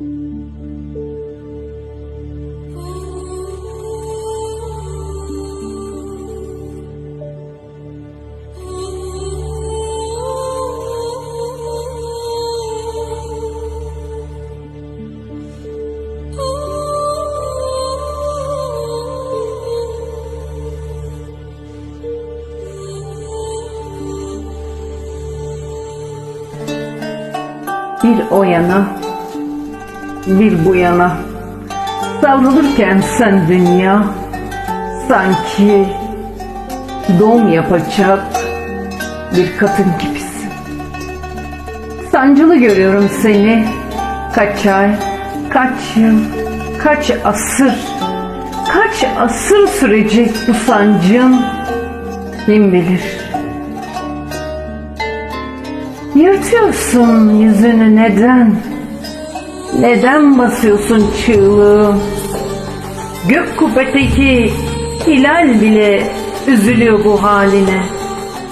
Bir o yana, bir bu yana. Savrulurken sen dünya, sanki doğum yapacak bir kadın gibisin. Sancılı görüyorum seni, kaç ay, kaç yıl, kaç asır, kaç asır sürecek bu sancın, kim bilir. Yırtıyorsun yüzünü neden? Neden basıyorsun çığlığı? Gök kubbetteki hilal bile üzülüyor bu haline.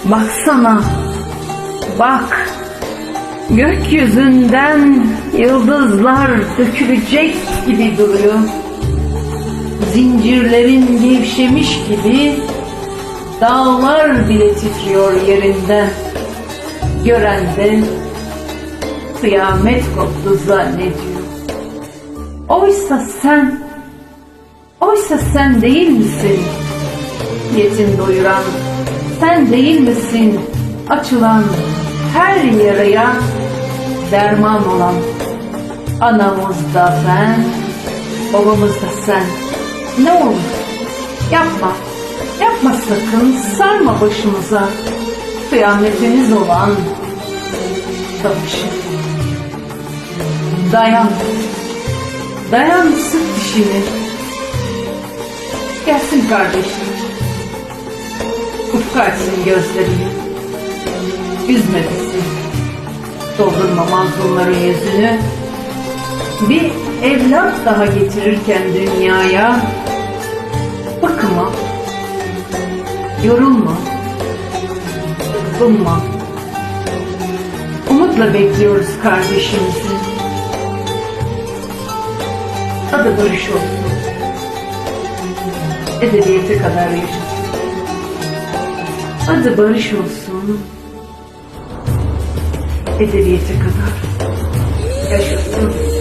Baksana, bak. Gökyüzünden yıldızlar dökülecek gibi duruyor. Zincirlerin gevşemiş gibi dağlar bile titriyor yerinden gören de kıyamet koptu zannediyor. Oysa sen, oysa sen değil misin? Yetim doyuran, sen değil misin? Açılan her yaraya derman olan. Anamız da ben, babamız da sen. Ne olur yapma, yapma sakın, sarma başımıza kıyametimiz olan savaşı. Dayan, dayan sık dişini. Gelsin kardeşim, açsın gözlerini. Üzme bizi, doldurma mazlumların yüzünü. Bir evlat daha getirirken dünyaya, bakıma, yorulma, Umma. Umutla bekliyoruz kardeşimizi. Adı Barış olsun. Edebiyete kadar yaşasın. Adı Barış olsun. Edebiyete kadar yaşasın.